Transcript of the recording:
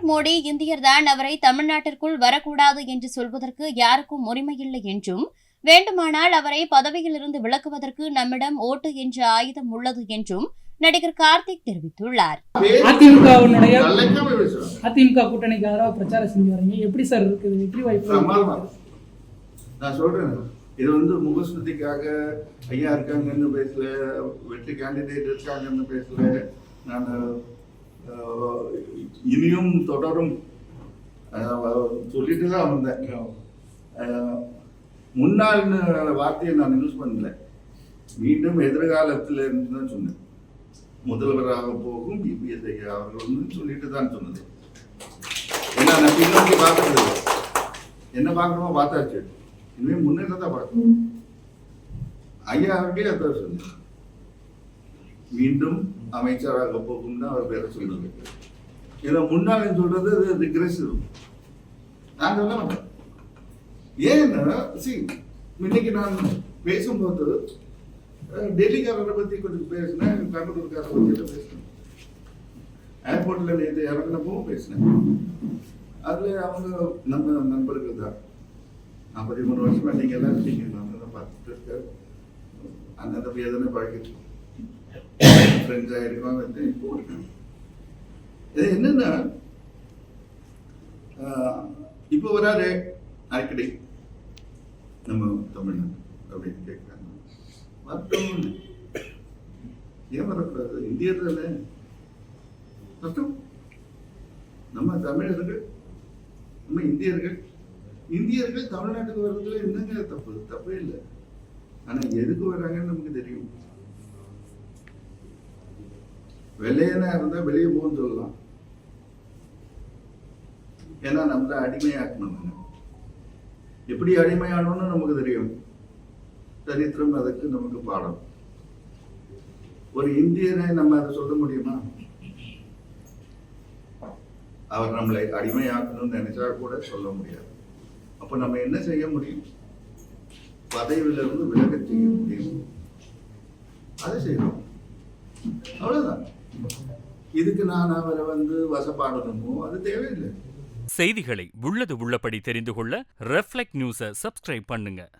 பிரதமர் மோடி இந்தியர்தான் அவரை தமிழ்நாட்டிற்குள் வரக்கூடாது என்று சொல்வதற்கு யாருக்கும் உரிமையில்லை என்றும் வேண்டுமானால் அவரை பதவியிலிருந்து விலக்குவதற்கு நம்மிடம் ஓட்டு என்ற ஆயுதம் உள்ளது என்றும் நடிகர் கார்த்திக் தெரிவித்துள்ளார். அதிமுகவினுடைய அதிமுக கூட்டணிக்கு ஆதரவா பிரச்சாரம் செஞ்சு வரீங்க. எப்படி சார் இருக்குது வெற்றி வாய்ப்பு. நான் சொல்றேன். இது வந்து முகஸ்துதிக்காக ஐயா இருக்காங்கன்னு பேசல வெற்றி கேண்டிடேட் இருக்காங்கன்னு பேசல. நான் இனியும் தொடரும். சொல்லிட்டு தான் வந்தேன். அஹ், முன்னாள்னு வார்த்தையை நான் யூஸ் பண்ணல. மீண்டும் எதிர்காலத்தில் இருந்து தான் சொன்னேன். முதல்வராக போகும் இபிஎஸ் ஐயா அவர்கள் சொல்லிட்டு தான் சொன்னது. ஏன்னா நான் பின்னோக்கி பார்க்கறது. என்ன பார்க்கணுமோ பார்த்தாச்சு. இனிமே முன்னேற தான் பார்க்கணும். ஐயா அவர்களே அதான் சொன்னேன். மீண்டும் அமைச்சராக போகும்னு அவர் பேரை சொல்றது இதில் முன்னாள் சொல்றது ரிக்ரெசிவ் நாங்கள் சொல்ல ஏன்னா சி இன்னைக்கு நான் பேசும்போது டெல்லிக்காரரை பற்றி கொஞ்சம் பேசினேன் பெங்களூர்காரரை பற்றி பேசினேன். ஏர்போர்ட்டில் நேற்று இறங்கினப்பவும் பேசினேன். அதில் அவங்க நம்ம நண்பர்கள் தான். நான் பதிமூணு வருஷமாக நீங்கள் எல்லாம் இருக்கீங்க நான் தான் பார்த்துட்டு இருக்கேன் அந்த தம்பி எதனா பழகிட்டு ரெண்டாயிரம் ரூபாய் வந்து இது என்னன்னா ஆஹ், இப்போ வராரு அடிக்கடி நம்ம தமிழ்நாடு அப்படின்னு கேட்குறாங்க வரட்டும் ஏன் வரக்கூடாது? இந்தியர் தானே. வரட்டும் நம்ம தமிழர்கள் நம்ம இந்தியர்கள் இந்தியர்கள் தமிழ்நாட்டுக்கு வர்றதுல என்னங்க தப்பு? தப்பே இல்லை. ஆனா எதுக்கு வர்றாங்கன்னு நமக்கு தெரியும். வெள்ளையனா இருந்தா வெளியே போன்னு சொல்லலாம். ஏன்னா நம்மள அடிமையாக்கணும் எப்படி அடிமையானோம்னு நமக்கு தெரியும். சரித்திரம் அதுக்கு நமக்கு பாடம். ஒரு இந்தியனை நம்ம அதை சொல்ல முடியுமா? அவர் நம்மளை அடிமையாக்கணும்னு நினைச்சா கூட சொல்ல முடியாது. அப்ப நம்ம என்ன செய்ய முடியும்? பதவியிலிருந்து விலக செய்ய முடியும். அதை செய்யணும். அவ்வளவுதான். இதுக்கு நான் அவரை வந்து வசப்பாடணுமோ? அது தேவையில்லை. செய்திகளை உள்ளது உள்ளபடி தெரிந்து கொள்ள ரெஃப்ளெக்ட் நியூஸை சப்ஸ்கிரைப் பண்ணுங்க.